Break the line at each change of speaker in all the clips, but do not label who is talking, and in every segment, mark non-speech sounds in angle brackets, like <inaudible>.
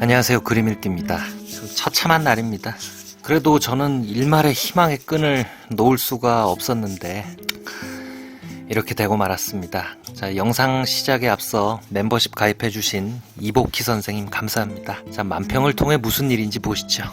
안녕하세요. 그림 읽기입니다. 좀 처참한 날입니다. 그래도 저는 일말의 희망의 끈을 놓을 수가 없었는데 이렇게 되고 말았습니다. 자, 영상 시작에 앞서 멤버십 가입해 주신 이복희 선생님 감사합니다. 자, 만평을 통해 무슨 일인지 보시죠.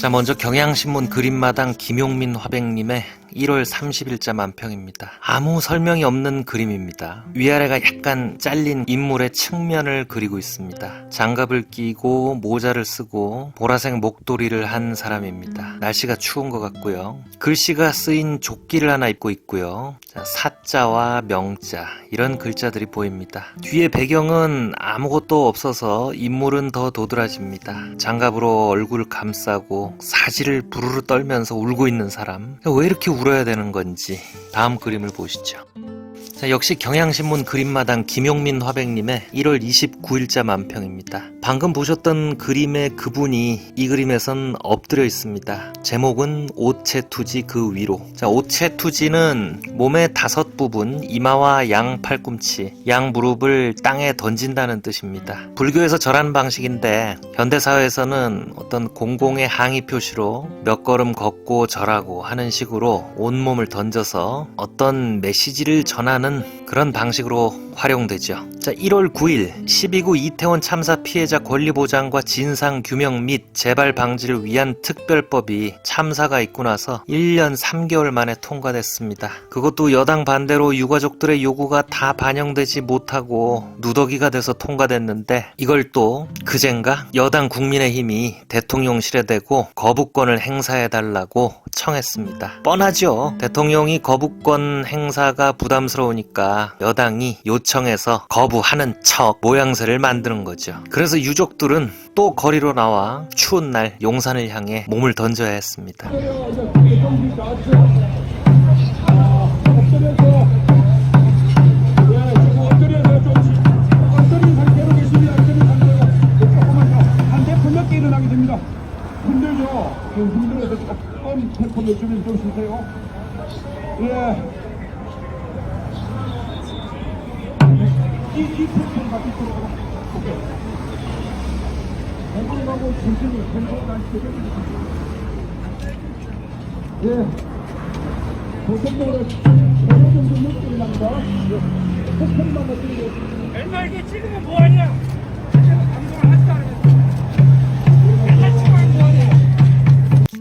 자, 먼저 경향신문 그림마당 김용민 화백님의 1월 30일자 만평입니다. 아무 설명이 없는 그림입니다. 위아래가 약간 잘린 인물의 측면을 그리고 있습니다. 장갑을 끼고 모자를 쓰고 보라색 목도리를 한 사람입니다. 날씨가 추운 것 같고요. 글씨가 쓰인 조끼를 하나 입고 있고요. 자, 사자와 명자 이런 글자들이 보입니다. 뒤에 배경은 아무것도 없어서 인물은 더 도드라집니다. 장갑으로 얼굴 감싸고 사지를 부르르 떨면서 울고 있는 사람. 왜 이렇게 울 어야 되는 건지 다음 그림을 보시죠. 자, 역시 경향신문 그림마당 김용민 화백님의 1월 29일자 만평입니다. 방금 보셨던 그림의 그분이 이 그림에선 엎드려 있습니다. 제목은 오체투지 그 위로. 자, 오체투지는 몸의 다섯 부분, 이마와 양 팔꿈치, 양 무릎을 땅에 던진다는 뜻입니다. 불교에서 절하는 방식인데 현대사회에서는 어떤 공공의 항의 표시로 몇 걸음 걷고 절하고 하는 식으로 온몸을 던져서 어떤 메시지를 전하는 그런 방식으로 활용되죠. 자, 1월 9일 12구 이태원 참사 피해자 권리 보장과 진상 규명 및 재발 방지를 위한 특별법이 참사가 있고 나서 1년 3개월 만에 통과됐습니다. 그것도 여당 반대로 유가족들의 요구가 다 반영되지 못하고 누더기가 돼서 통과됐는데 이걸 또 그젠가 여당 국민의힘이 대통령실에 대고 거부권을 행사해 달라고 청했습니다. 뻔하죠. 대통령이 거부권 행사가 부담스러 우니까 여당이 요청해서 거부하는 척 모양새를 만드는 거죠. 그래서 유족들은 또 거리로 나와 추운 날 용산을 향해 몸을 던져야 했습니다.
힘들죠? 좀 힘들어서 조금 템포 늦추면 좀 쉬세요. 예. 이, 이 템포를 같이 들어가. 오케이. 건강하고 천천히 건강한 예. 고속도로 정도 늦게 일어납니다. 폭행만 어떻게
이게 찍으면 뭐하냐?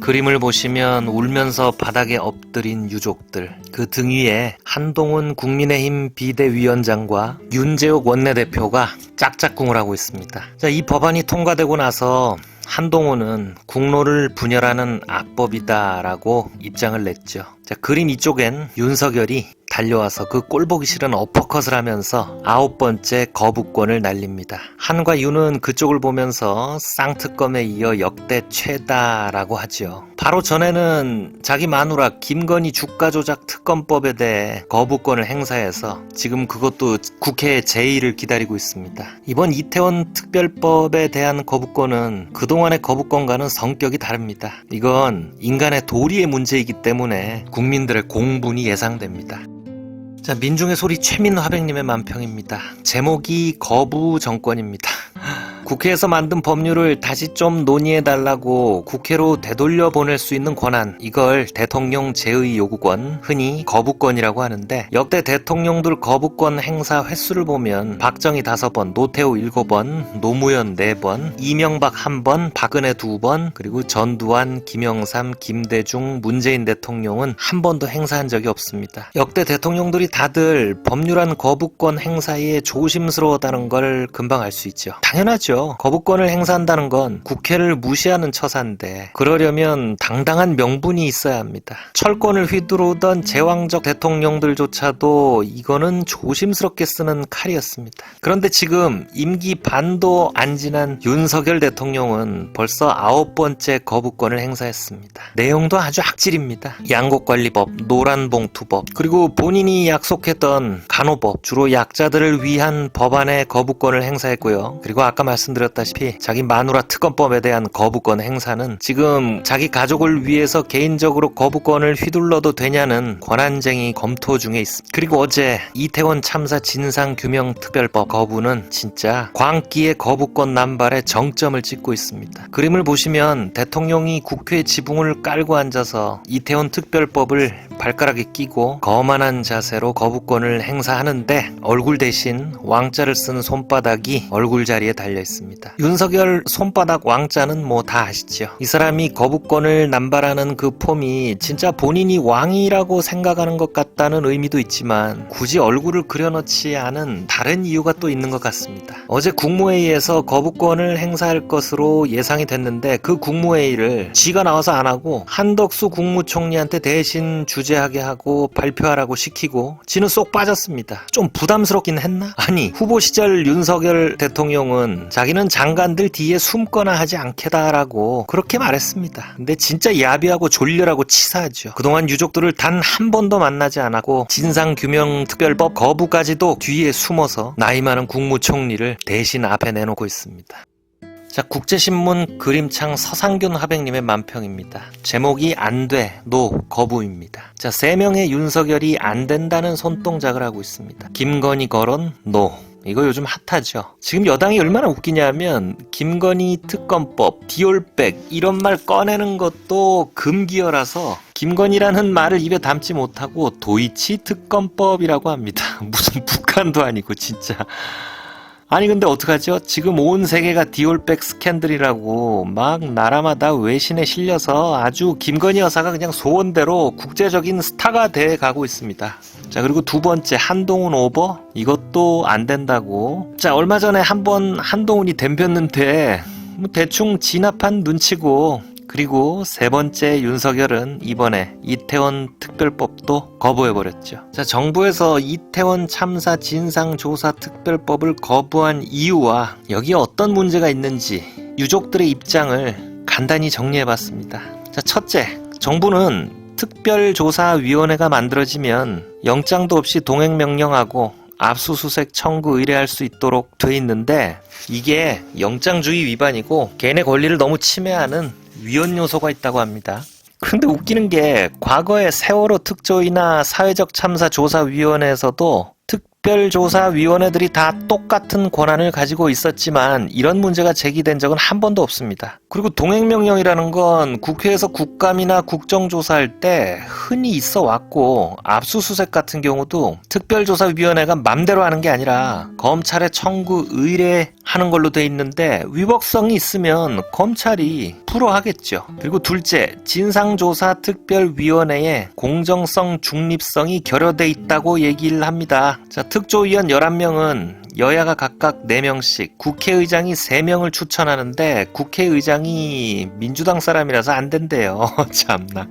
그림을 보시면 울면서 바닥에 엎드린 유족들, 그 등 위에 한동훈 국민의힘 비대위원장과 윤재욱 원내대표가 짝짝꿍을 하고 있습니다. 자, 이 법안이 통과되고 나서 한동훈은 국로를 분열하는 악법이다라고 입장을 냈죠. 자, 그림 이쪽엔 윤석열이 달려와서 그 꼴보기 싫은 어퍼컷을 하면서 아홉 번째 거부권을 날립니다. 한과 윤은 그쪽을 보면서 쌍특검에 이어 역대 최다라고 하죠. 바로 전에는 자기 마누라 김건희 주가 조작 특검법에 대해 거부권을 행사해서 지금 그것도 국회의 제의를 기다리고 있습니다. 이번 이태원 특별법에 대한 거부권은 그동안의 거부권과는 성격이 다릅니다. 이건 인간의 도리의 문제이기 때문에 국민들의 공분이 예상됩니다. 자, 민중의 소리 최민화백님의 만평입니다. 제목이 거부 정권입니다. 국회에서 만든 법률을 다시 좀 논의해달라고 국회로 되돌려 보낼 수 있는 권한, 이걸 대통령 제의 요구권, 흔히 거부권이라고 하는데, 역대 대통령들 거부권 행사 횟수를 보면, 박정희 다섯 번, 노태우 일곱 번, 노무현 네 번, 이명박 한 번, 박은혜 두 번, 그리고 전두환, 김영삼, 김대중, 문재인 대통령은 한 번도 행사한 적이 없습니다. 역대 대통령들이 다들 법률안 거부권 행사에 조심스러웠다는 걸 금방 알 수 있죠. 당연하죠. 거부권을 행사한다는 건 국회를 무시하는 처사인데 그러려면 당당한 명분이 있어야 합니다. 철권을 휘두르던 제왕적 대통령들조차도 이거는 조심스럽게 쓰는 칼이었습니다. 그런데 지금 임기 반도 안 지난 윤석열 대통령은 벌써 아홉 번째 거부권을 행사했습니다. 내용도 아주 악질입니다. 양곡관리법, 노란봉투법, 그리고 본인이 약속했던 간호법, 주로 약자들을 위한 법안의 거부권을 행사했고요. 그리고 아까 말씀 말씀드렸다시피 자기 마누라 특검법에 대한 거부권 행사는 지금 자기 가족을 위해서 개인적으로 거부권을 휘둘러도 되냐는 권한쟁이 검토 중에 있습니다. 그리고 어제 이태원 참사 진상규명특별법 거부는 진짜 광기의 거부권 남발에 정점을 찍고 있습니다. 그림을 보시면 대통령이 국회 지붕을 깔고 앉아서 이태원 특별법을 발가락에 끼고 거만한 자세로 거부권을 행사하는데 얼굴 대신 왕자를 쓴 손바닥이 얼굴 자리 에 달려 있습니다. 윤석열 손바닥 왕자는 뭐 다 아시죠? 이 사람이 거부권을 남발하는 그 폼이 진짜 본인이 왕이라고 생각하는 것 같다는 의미도 있지만 굳이 얼굴을 그려놓지 않은 다른 이유가 또 있는 것 같습니다. 어제 국무회의에서 거부권을 행사할 것으로 예상이 됐는데 그 국무회의를 쥐가 나와서 안 하고 한덕수 국무총리한테 대신 주재하게 하고 발표하라고 시키고 지는 쏙 빠졌습니다. 좀 부담스럽긴 했나? 아니 후보 시절 윤석열 대통령은 자기는 장관들 뒤에 숨거나 하지 않겠다라고 그렇게 말했습니다. 근데 진짜 야비하고 졸렬하고 치사하죠. 그동안 유족들을 단 한 번도 만나지 않았고 진상규명특별법 거부까지도 뒤에 숨어서 나이 많은 국무총리를 대신 앞에 내놓고 있습니다. 자, 국제신문 그림창 서상균 화백님의 만평입니다. 제목이 안 돼, 노, 거부입니다. 자, 세 명의 윤석열이 안 된다는 손동작을 하고 있습니다. 김건희 거론, 노. 이거 요즘 핫하죠. 지금 여당이 얼마나 웃기냐면 김건희 특검법, 디올백 이런 말 꺼내는 것도 금기어라서 김건희라는 말을 입에 담지 못하고 도이치 특검법이라고 합니다. <laughs> 무슨 북한도 아니고 진짜. 아니 근데 어떡하죠? 지금 온 세계가 디올백 스캔들이라고 막 나라마다 외신에 실려서 아주 김건희 여사가 그냥 소원대로 국제적인 스타가 돼 가고 있습니다. 자 그리고 두 번째 한동훈 오버 이것도 안 된다고. 자 얼마 전에 한번 한동훈이 덤볐는데 뭐 대충 진압한 눈치고 그리고 세 번째 윤석열은 이번에 이태원 특별법도 거부해버렸죠. 자, 정부에서 이태원 참사 진상조사 특별법을 거부한 이유와 여기에 어떤 문제가 있는지 유족들의 입장을 간단히 정리해봤습니다. 자, 첫째, 정부는 특별조사위원회가 만들어지면 영장도 없이 동행명령하고 압수수색 청구 의뢰할 수 있도록 돼 있는데 이게 영장주의 위반이고 개인의 권리를 너무 침해하는 위헌 요소가 있다고 합니다. 근데 웃기는 게 과거에 세월호 특조위나 사회적 참사 조사위원회에서도 특별조사위원회들이 다 똑같은 권한을 가지고 있었지만 이런 문제가 제기된 적은 한 번도 없습니다. 그리고 동행명령이라는 건 국회에서 국감이나 국정조사할 때 흔히 있어 왔고 압수수색 같은 경우도 특별조사위원회가 맘대로 하는 게 아니라 검찰에 청구 의뢰하는 걸로 돼 있는데 위법성이 있으면 검찰이 풀어하겠죠. 그리고 둘째, 진상조사특별위원회의 공정성, 중립성이 결여돼 있다고 얘기를 합니다. 자, 특조위원 11명은 여야가 각각 4명씩, 국회의장이 3명을 추천하는데 국회의장이 민주당 사람이라서 안 된대요. <laughs> 참나.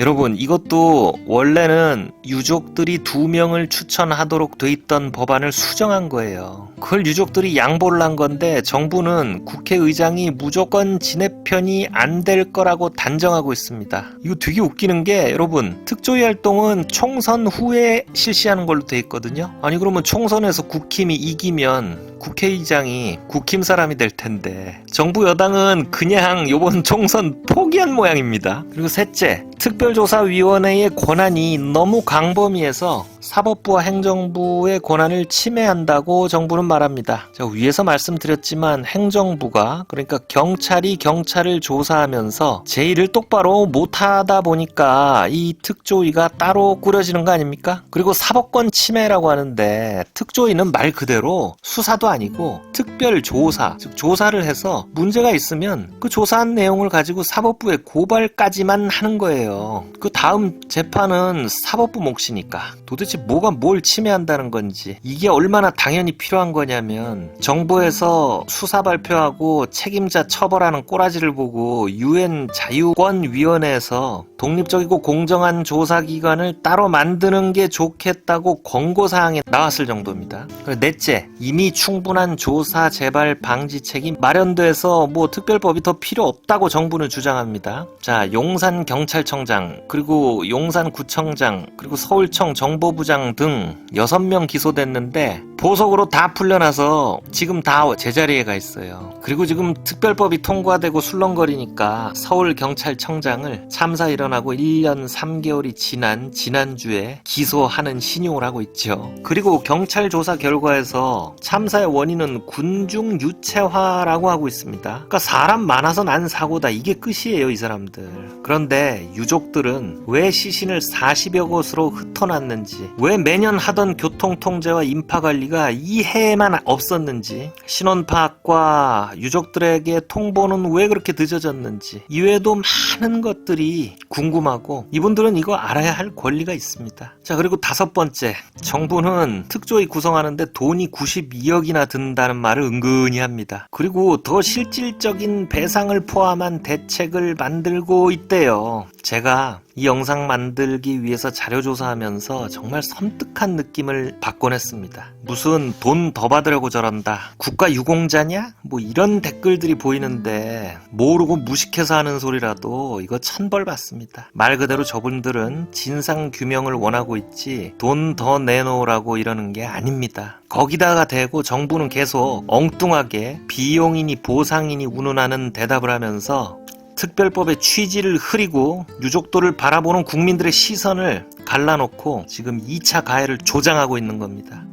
여러분, 이것도 원래는 유족들이 두 명을 추천하도록 돼 있던 법안을 수정한 거예요. 그걸 유족들이 양보를 한 건데 정부는 국회의장이 무조건 진해 편이 안 될 거라고 단정하고 있습니다. 이거 되게 웃기는 게 여러분, 특조위 활동은 총선 후에 실시하는 걸로 돼 있거든요. 아니 그러면 총선에서 국힘이 이기면 국회의장이 국힘 사람이 될 텐데 정부 여당은 그냥 요번 총선 포기한 모양입니다. 그리고 셋째, 특별조사위원회의 권한이 너무 강범위해서 사법부와 행정부의 권한을 침해한다고 정부는 말합니다. 자, 위에서 말씀드렸지만 행정부가 그러니까 경찰이 경찰을 조사하면서 제 일을 똑바로 못하다 보니까 이 특조위가 따로 꾸려지는 거 아닙니까? 그리고 사법권 침해라고 하는데 특조위는 말 그대로 수사도 아니고 특별 조사, 즉 조사를 해서 문제가 있으면 그 조사한 내용을 가지고 사법부에 고발까지만 하는 거예요. 그 다음 재판은 사법부 몫이니까 도대체 뭐가 뭘 침해한다는 건지 이게 얼마나 당연히 필요한 거냐면 정부에서 수사 발표하고 책임자 처벌하는 꼬라지를 보고 유엔 자유권위원회에서 독립적이고 공정한 조사기관을 따로 만드는 게 좋겠다고 권고사항에 나왔을 정도입니다. 넷째, 이미 충분한 조사 재발 방지책이 마련돼서 뭐 특별법이 더 필요 없다고 정부는 주장합니다. 자, 용산 경찰청장, 그리고 용산 구청장, 그리고 서울청 정보부 부장 등 6명 기소됐는데 보석으로 다 풀려나서 지금 다 제자리에 가 있어요. 그리고 지금 특별법이 통과되고 술렁거리니까 서울경찰청장을 참사 일어나고 1년 3개월이 지난 지난주에 기소하는 신용을 하고 있죠. 그리고 경찰 조사 결과에서 참사의 원인은 군중 유체화라고 하고 있습니다. 그러니까 사람 많아서 난 사고다. 이게 끝이에요, 이 사람들. 그런데 유족들은 왜 시신을 40여 곳으로 흩어놨는지, 왜 매년 하던 교통 통제와 인파 관리가 이 해에만 없었는지, 신원 파악과 유족들에게 통보는 왜 그렇게 늦어졌는지, 이외에도 많은 것들이 궁금하고, 이분들은 이거 알아야 할 권리가 있습니다. 자, 그리고 다섯 번째. 정부는 특조위 구성하는데 돈이 92억이나 든다는 말을 은근히 합니다. 그리고 더 실질적인 배상을 포함한 대책을 만들고 있대요. 제가 이 영상 만들기 위해서 자료 조사하면서 정말 섬뜩한 느낌을 받곤 했습니다. 무슨 돈 더 받으려고 저런다. 국가 유공자냐? 뭐 이런 댓글들이 보이는데 모르고 무식해서 하는 소리라도 이거 천벌 받습니다. 말 그대로 저분들은 진상 규명을 원하고 있지 돈 더 내놓으라고 이러는 게 아닙니다. 거기다가 대고 정부는 계속 엉뚱하게 비용이니 보상이니 운운하는 대답을 하면서 특별법의 취지를 흐리고 유족도를 바라보는 국민들의 시선을 갈라놓고 지금 2차 가해를 조장하고 있는 겁니다.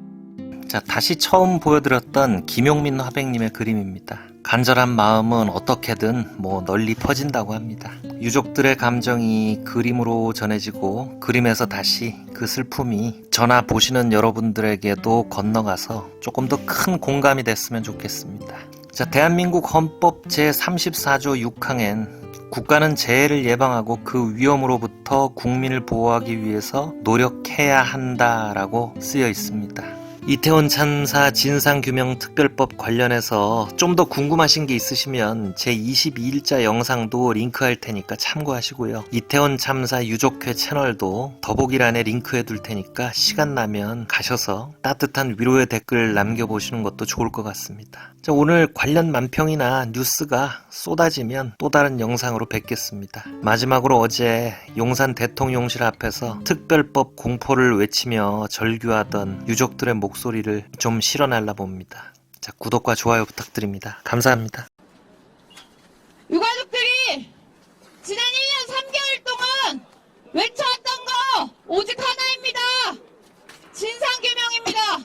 자, 다시 처음 보여드렸던 김용민 화백님의 그림입니다. 간절한 마음은 어떻게든 뭐 널리 퍼진다고 합니다. 유족들의 감정이 그림으로 전해지고 그림에서 다시 그 슬픔이 전화 보시는 여러분들에게도 건너가서 조금 더 큰 공감이 됐으면 좋겠습니다. 자, 대한민국 헌법 제34조 6항엔 국가는 재해를 예방하고 그 위험으로부터 국민을 보호하기 위해서 노력해야 한다라고 쓰여 있습니다. 이태원 참사 진상규명 특별법 관련해서 좀 더 궁금하신 게 있으시면 제 22일자 영상도 링크할 테니까 참고하시고요. 이태원 참사 유족회 채널도 더보기란에 링크해 둘 테니까 시간 나면 가셔서 따뜻한 위로의 댓글 남겨보시는 것도 좋을 것 같습니다. 자, 오늘 관련 만평이나 뉴스가 쏟아지면 또 다른 영상으로 뵙겠습니다. 마지막으로 어제 용산 대통령실 앞에서 특별법 공포를 외치며 절규하던 유족들의 목소리 를 좀 실어날라 봅니다. 자, 구독과 좋아요 부탁드립니다. 감사합니다.
유가족들이 지난 1년 3개월 동안 외쳐왔던 거 오직 하나입니다. 진상규명입니다.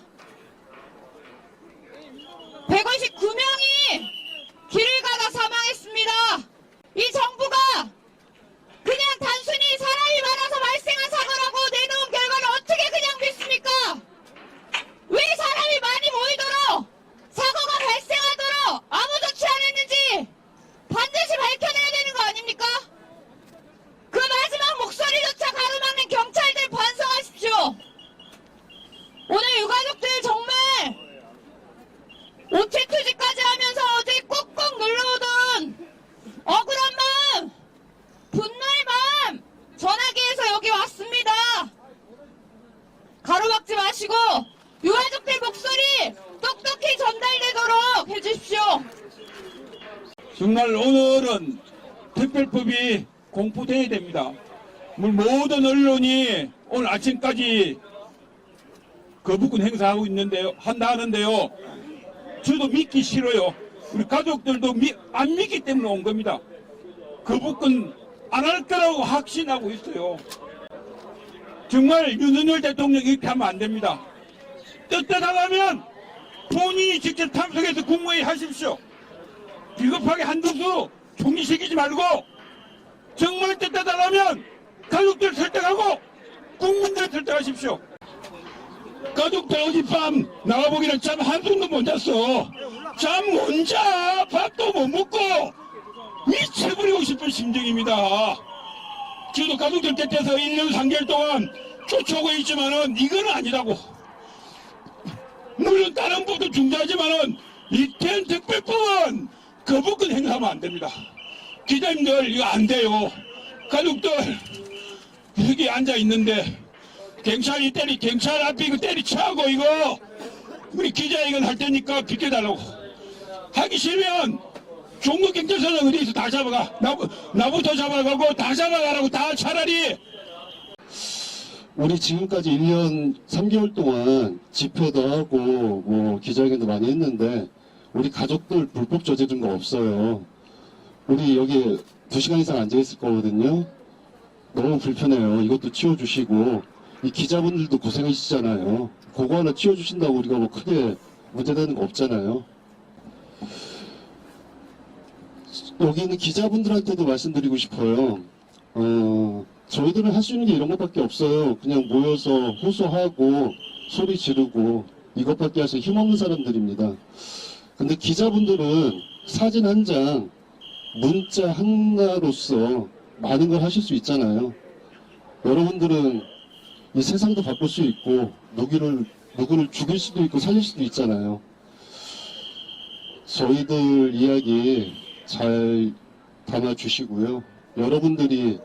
159명이 길을 가다 사망했습니다. 이 정부가 그냥 단순히 사람이 많아서 발생한 사고라고 내놓은 결과를 어떻게 그냥 믿습니까? 왜 사람이 많이 모이도록 사고가 발생하도록 아무 조치 안 했는지 반드시 밝혀내야 되는 거 아닙니까? 그 마지막 목소리조차 가로막는 경찰들 반성하십시오. 오늘 유가족들 정말 오체투지까지 하면서 어제 꾹꾹 눌러오던 억울한 마음, 분노의 마음 전하기 위해서 여기 왔습니다. 가로막지 마시고 유가족들 목소리 똑똑히 전달되도록 해주십시오.
정말 오늘은 특별법이 공포돼야 됩니다. 뭐 모든 언론이 오늘 아침까지 거부권 행사하고 있는데요. 한다 하는데요. 저도 믿기 싫어요. 우리 가족들도 미- 안 믿기 때문에 온 겁니다. 거부권 안 할 거라고 확신하고 있어요. 정말 윤석열 대통령 이렇게 하면 안 됩니다. 뜻대답하면 본인이 직접 참석해서 국무회의 하십시오. 비겁하게 한두수 종리시키지 말고 정말 뜻대답하면 가족들 설득하고 국민들 설득하십시오. 가족들 어젯밤 나가보기는 잠 한숨도 못 잤어. 잠 못 자. 밥도 못 먹고 미쳐버리고 싶은 심정입니다. 저도 가족들 곁에서 1년 3개월 동안 쫓아오고 있지만은 이건 아니라고. 물론 다른 법도 중요하지만은 이태원 특별법은 거부권 행사하면 안 됩니다. 기자님들 이거 안 돼요. 가족들 여기 앉아 있는데 경찰이 때리 경찰 앞에 이거 때리치하고 이거. 우리 기자 이건 할 테니까 비켜달라고. 하기 싫으면 종로 경찰서는 어디서 다 잡아가. 나, 나부터 잡아가고 다 잡아가라고 다 차라리.
우리 지금까지 1년 3개월 동안 집회도 하고 뭐 기자회견도 많이 했는데 우리 가족들 불법 저지른 거 없어요. 우리 여기 2시간 이상 앉아 있을 거거든요. 너무 불편해요. 이것도 치워주시고 이 기자분들도 고생하시잖아요. 그거 하나 치워주신다고 우리가 뭐 크게 문제되는 거 없잖아요. 여기 있는 기자분들한테도 말씀드리고 싶어요. 어, 저희들은 할 수 있는 게 이런 것밖에 없어요. 그냥 모여서 호소하고 소리 지르고 이것밖에 할 수 힘없는 사람들입니다. 근데 기자분들은 사진 한 장, 문자 하나로서 많은 걸 하실 수 있잖아요. 여러분들은 이 세상도 바꿀 수 있고 누구를 누구를 죽일 수도 있고 살릴 수도 있잖아요. 저희들 이야기 잘 담아 주시고요. 여러분들이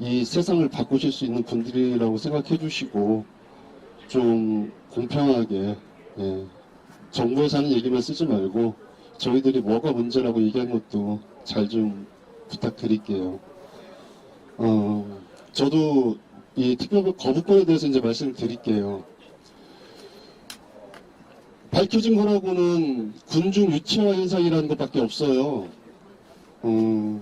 이 세상을 바꾸실 수 있는 분들이라고 생각해 주시고 좀 공평하게 예, 하는 얘기만 쓰지 말고 저희들이 뭐가 문제라고 얘기한 것도 잘 좀 부탁드릴게요. 어, 저도 이 특별 거부권에 대해서 이제 말씀을 드릴게요. 밝혀진 거라고는 군중 유치화 현상이라는 것밖에 없어요. 어,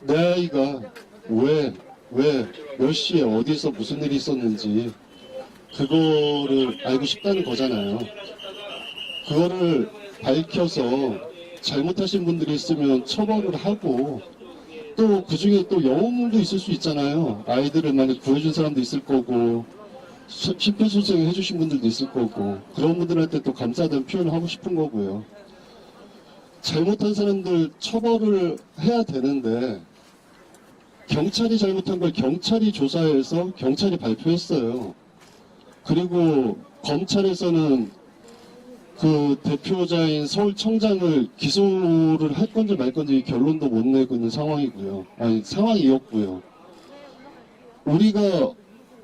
내 아이가 왜, 왜, 몇 시에 어디서 무슨 일이 있었는지 그거를 알고 싶다는 거잖아요. 그거를 밝혀서 잘못하신 분들이 있으면 처벌을 하고 또 그 중에 또 영웅도 있을 수 있잖아요. 아이들을 많이 구해준 사람도 있을 거고 시- 심폐소생을 해주신 분들도 있을 거고 그런 분들한테 또 감사하다는 표현을 하고 싶은 거고요. 잘못한 사람들 처벌을 해야 되는데 경찰이 잘못한 걸 경찰이 조사해서 경찰이 발표했어요. 그리고 검찰에서는 그 대표자인 서울청장을 기소를 할 건지 말 건지 결론도 못 내고 있는 상황이고요. 아니 상황이었고요. 우리가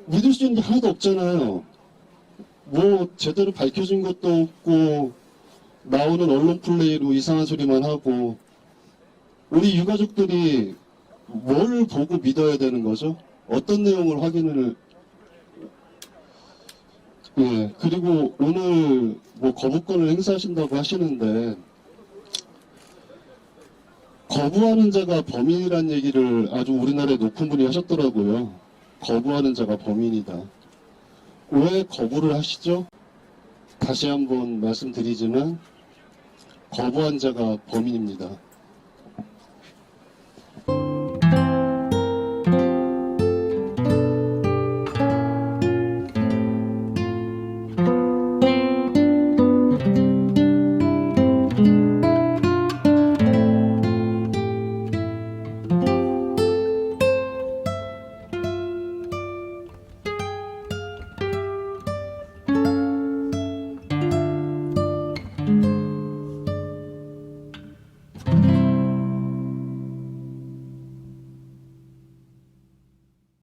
믿을 수 있는 게 하나도 없잖아요. 뭐 제대로 밝혀진 것도 없고 나오는 언론 플레이로 이상한 소리만 하고 우리 유가족들이 뭘 보고 믿어야 되는 거죠? 어떤 내용을 확인을 예, 그리고 오늘 뭐 거부권을 행사하신다고 하시는데 거부하는 자가 범인이란 얘기를 아주 우리나라의 높은 분이 하셨더라고요. 거부하는 자가 범인이다. 왜 거부를 하시죠? 다시 한번 말씀드리지만 거부한 자가 범인입니다.